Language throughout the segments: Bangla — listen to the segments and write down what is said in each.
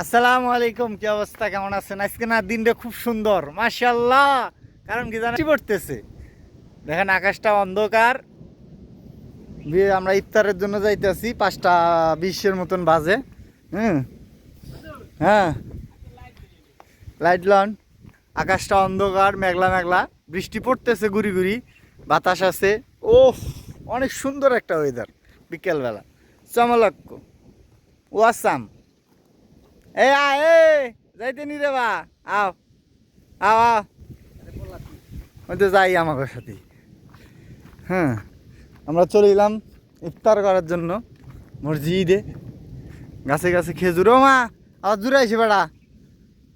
আসসালামু আলাইকুম, কি অবস্থা? কেমন আছেন? আজকে না দিনটা খুব সুন্দর মাশাল্লাহ কারণ কি জানি পড়তেছে। দেখেন, আকাশটা অন্ধকার। আমরা ইফতারের জন্য যাইতেছি, পাঁচটা বিশের মতন বাজে। হুম? হ্যাঁ। লাইট লন। আকাশটা অন্ধকার, মেঘলা মেঘলা। বৃষ্টি পড়তেছে গুড়ি গুড়ি বাতাস আছে। ও অনেক সুন্দর একটা ওয়েদার বিকেলবেলা। চমলক্ষ ওয়াসাম। এ, আ যাইতে নি রে বা। আও আও আও। ওই তো যাই আমাকে সাথে। হ্যাঁ আমরা চলে এলাম ইফতার করার জন্য মসজিদে। গাছে গাছে খেজুর। মা আবার জুড়াইছে বেড়া।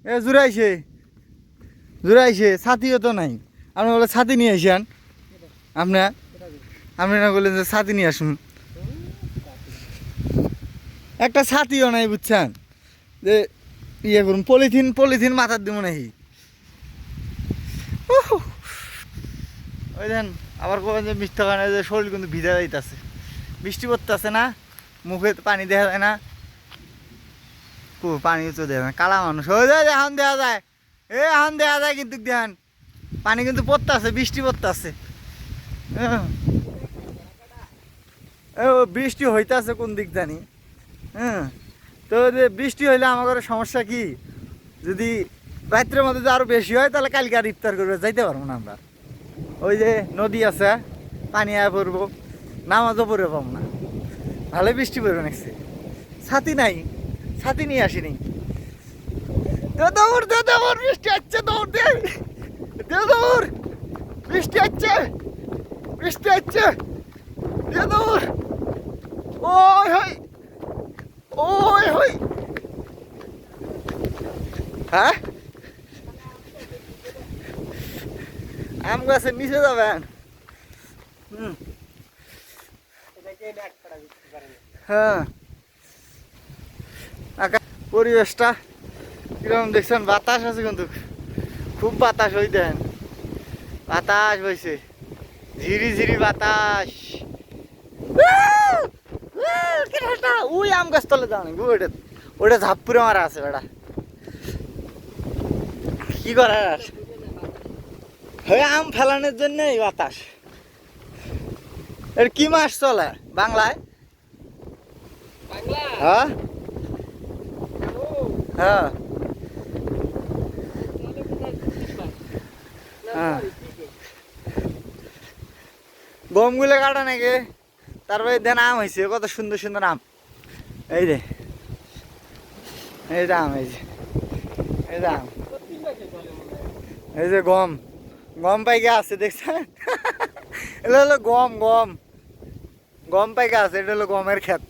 এ জুড়াইছে জুড়াইছে ছাতিও তো নাই। আপনি বলে ছাতি নিয়ে আসেন। আপনার আপনি না বললেন যে ছাতি নিয়ে আসুন। একটা ছাতিও নাই, বুঝছেন? যে ইয়ে করুন, পলিথিন পলিথিন মাথার দিব নাকি! ওই দেন, আবার কবেন যে মিষ্টি খানে যে শরীর কিন্তু ভিজা যাইতেছে। বৃষ্টি পড়তেছে না, মুখে পানি দেখা যায় না। কু পানি তো দেখা যায়। কালা মানুষ। ওই যায় এখন দেওয়া যায়। এ, এখন দেওয়া যায় কিন্তু দেখান পানি কিন্তু পড়তেছে, বৃষ্টি পড়তেছে। ও বৃষ্টি হইতাছে কোন দিক জানি। হ্যাঁ। তো যে বৃষ্টি হইলে আমার সমস্যা কি? যদি রাত্রের মধ্যে আরও বেশি হয়, তাহলে কালকে আর ইফতার করবে, যাইতে পারব না আমরা। ওই যে নদী আছে, পানি আয় পড়ব, নামাজও পড়বে পাবো না। ভালো বৃষ্টি পড়বে নাকি? ছাতি নাই, ছাতি নিয়ে আসিনি দে দে দৌড় বৃষ্টি হচ্ছে বৃষ্টি হচ্ছে দে দৌড় ওই হই ওই হই হ্যাঁ? আম গাছের নিচে যাবেন হুম। হ্যাঁ। পরিবেশটা কীরকম দেখছেন? বাতাস আছে কিন্তু। খুব বাতাস হই দেন। বাতাস বইছে। ঝিরি ঝিরি বাতাস। ওই আম গাছ তলে নাকি? ওটা ওটা ঝাপ্পুরে মারা আছে বেটা। কি করার? হয়ে আম ফেলানোর জন্য এই বাতাস। এর কি মাস চলে বাংলায়? হ্যাঁ। হ্যাঁ। হ্যাঁ। গমগুলো কাটা নাকি? তারপরে দেন আম হয়েছে কত সুন্দর সুন্দর আম। এই যে। এই যে আম এই যে। এই আম। এই যে গম। গম পাইকে আছে, দেখছেন? এটা হলো গম গম। গম পাইকে আছে, এটা হলো গমের ক্ষেত।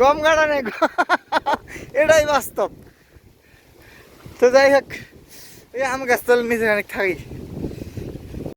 গম কাটা নেই এটাই বাস্তব। তো যাই হোক, এই আম গাছ তলে নিচে অনেক থাকি